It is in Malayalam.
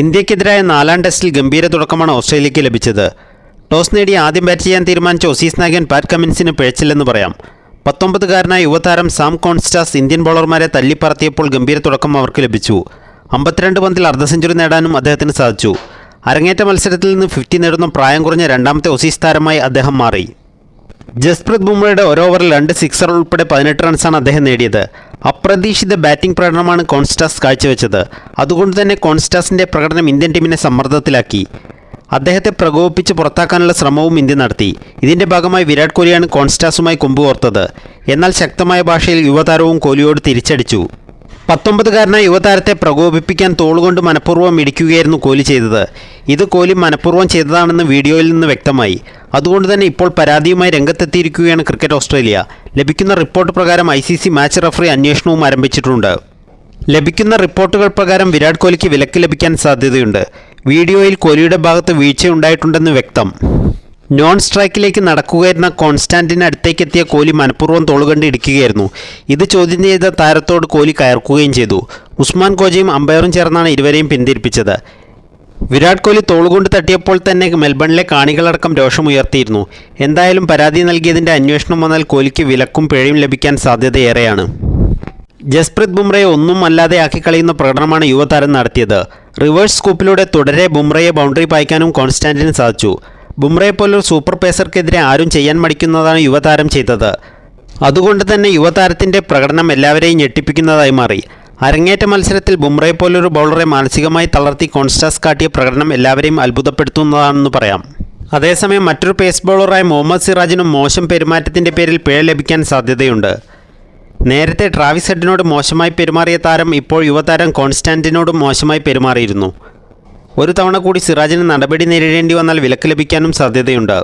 ഇന്ത്യക്കെതിരായ നാലാം ടെസ്റ്റിൽ ഗംഭീര തുടക്കമാണ് ഓസ്ട്രേലിയയ്ക്ക് ലഭിച്ചത്. ടോസ് നേടി ആദ്യം ബാറ്റ് ചെയ്യാൻ തീരുമാനിച്ച ഒസീസ് നായകൻ പാറ്റ് കമിൻസിന് പിഴച്ചില്ലെന്ന് പറയാം. പത്തൊമ്പതുകാരനായ യുവതാരം സാം കോൺസ്റ്റാസ് ഇന്ത്യൻ ബോളർമാരെ തല്ലിപ്പറത്തിയപ്പോൾ ഗംഭീര തുടക്കം അവർക്ക് ലഭിച്ചു. അമ്പത്തിരണ്ട് പന്തിൽ അർദ്ധ സെഞ്ചുറി നേടാനും അദ്ദേഹത്തിന് സാധിച്ചു. അരങ്ങേറ്റ മത്സരത്തിൽ നിന്ന് ഫിഫ്റ്റി നേടുന്ന പ്രായം കുറഞ്ഞ രണ്ടാമത്തെ ഒസീസ് താരമായി അദ്ദേഹം മാറി. ജസ്പ്രീത് ബുംറയുടെ ഒരു ഓവറിൽ രണ്ട് സിക്സർ ഉൾപ്പെടെ പതിനെട്ട് റൺസാണ് അദ്ദേഹം നേടിയത്. അപ്രതീക്ഷിത ബാറ്റിംഗ് പ്രകടനമാണ് കോൺസ്റ്റാസ് കാഴ്ചവെച്ചത്. അതുകൊണ്ട് തന്നെ കോൺസ്റ്റാസിന്റെ പ്രകടനം ഇന്ത്യൻ ടീമിനെ സമ്മർദ്ദത്തിലാക്കി. അദ്ദേഹത്തെ പ്രകോപിപ്പിച്ച് പുറത്താക്കാനുള്ള ശ്രമവും ഇന്ത്യ നടത്തി. ഇതിന്റെ ഭാഗമായി വിരാട് കോഹ്ലിയാണ് കോൺസ്റ്റാസുമായി കൊമ്പുകോർത്തത് എന്നാൽ ശക്തമായ ഭാഷയിൽ യുവതാരവും കോഹ്ലിയോട് തിരിച്ചടിച്ചു. പത്തൊമ്പതുകാരനായ യുവതാരത്തെ പ്രകോപിപ്പിക്കാൻ തോളുകൊണ്ട് മനഃപൂർവം ഇടിക്കുകയായിരുന്നു കോഹ്ലി ചെയ്തത്. ഇത് കോഹ്ലി മനഃപൂർവം ചെയ്തതാണെന്ന് വീഡിയോയിൽ നിന്ന് വ്യക്തമായി. അതുകൊണ്ട് തന്നെ ഇപ്പോൾ പരാതിയുമായി രംഗത്തെത്തിയിരിക്കുകയാണ് ക്രിക്കറ്റ് ഓസ്ട്രേലിയ. ലഭിക്കുന്ന റിപ്പോർട്ട് പ്രകാരം ഐ മാച്ച് റഫറി അന്വേഷണവും ആരംഭിച്ചിട്ടുണ്ട്. ലഭിക്കുന്ന റിപ്പോർട്ടുകൾ പ്രകാരം വിരാട് കോഹ്ലിക്ക് വിലക്ക് ലഭിക്കാൻ സാധ്യതയുണ്ട്. വീഡിയോയിൽ കോഹ്ലിയുടെ ഭാഗത്ത് വീഴ്ചയുണ്ടായിട്ടുണ്ടെന്ന് വ്യക്തം. നോൺ സ്ട്രൈക്കിലേക്ക് നടക്കുകയായിരുന്ന കോൺസ്റ്റാന്റിന് അടുത്തേക്ക് എത്തിയ കോഹ്ലി മനഃപൂർവം തോളുകണ്ട് ഇടിക്കുകയായിരുന്നു. ഇത് ചോദ്യം ചെയ്ത താരത്തോട് കോഹ്ലി കയർക്കുകയും ചെയ്തു. ഉസ്മാൻ കോജയും അമ്പയറും ചേർന്നാണ് ഇരുവരെയും പിന്തിരിപ്പിച്ചത്. വിരാട് കോഹ്ലി തോളുകൊണ്ട് തട്ടിയപ്പോൾ തന്നെ മെൽബണിലെ കാണികളടക്കം രോഷമുയർത്തിയിരുന്നു. എന്തായാലും പരാതി നൽകിയതിന്റെ അന്വേഷണം വന്നാൽ കോഹ്ലിക്ക് വിലക്കും പിഴയും ലഭിക്കാൻ സാധ്യതയേറെയാണ്. ജസ്പ്രീത് ബുംറയെ ഒന്നും അല്ലാതെ ആക്കി കളിയുന്ന പ്രകടനമാണ് യുവതാരം നടത്തിയത്. റിവേഴ്സ് സ്കൂപ്പിലൂടെ തുടരെ ബുംറയെ ബൗണ്ടറി പായിക്കാനും കോൺസ്റ്റാന്റിന് സാധിച്ചു. ബുംറയെ പോലൊരു സൂപ്പർ പേസർക്കെതിരെ ആരും ചെയ്യാൻ മടിക്കുന്നതാണ് യുവതാരം ചെയ്തത്. അതുകൊണ്ട് തന്നെ യുവതാരത്തിന്റെ പ്രകടനം എല്ലാവരെയും ഞെട്ടിപ്പിക്കുന്നതായി മാറി. അരങ്ങേറ്റ മത്സരത്തിൽ ബുംറയെ പോലൊരു ബൗളറെ മാനസികമായി തളർത്തി കോൺസ്റ്റാസ് കാട്ടിയ പ്രകടനം എല്ലാവരെയും അത്ഭുതപ്പെടുത്തുന്നതാണെന്ന് പറയാം. അതേസമയം മറ്റൊരു പേസ് ബൗളറായ മുഹമ്മദ് സിറാജിനും മോശം പെരുമാറ്റത്തിന്റെ പേരിൽ പിഴ ലഭിക്കാൻ സാധ്യതയുണ്ട്. നേരത്തെ ട്രാവിസ് ഹെഡിനോട് മോശമായി പെരുമാറിയ താരം ഇപ്പോൾ യുവതാരം കോൺസ്റ്റാന്റിനോട് മോശമായി പെരുമാറിയിരുന്നു. ഒരു തവണ കൂടി സിറാജിന് നടപടി നേരിടേണ്ടി വന്നാൽ വിലക്ക് ലഭിക്കാനും സാധ്യതയുണ്ട്.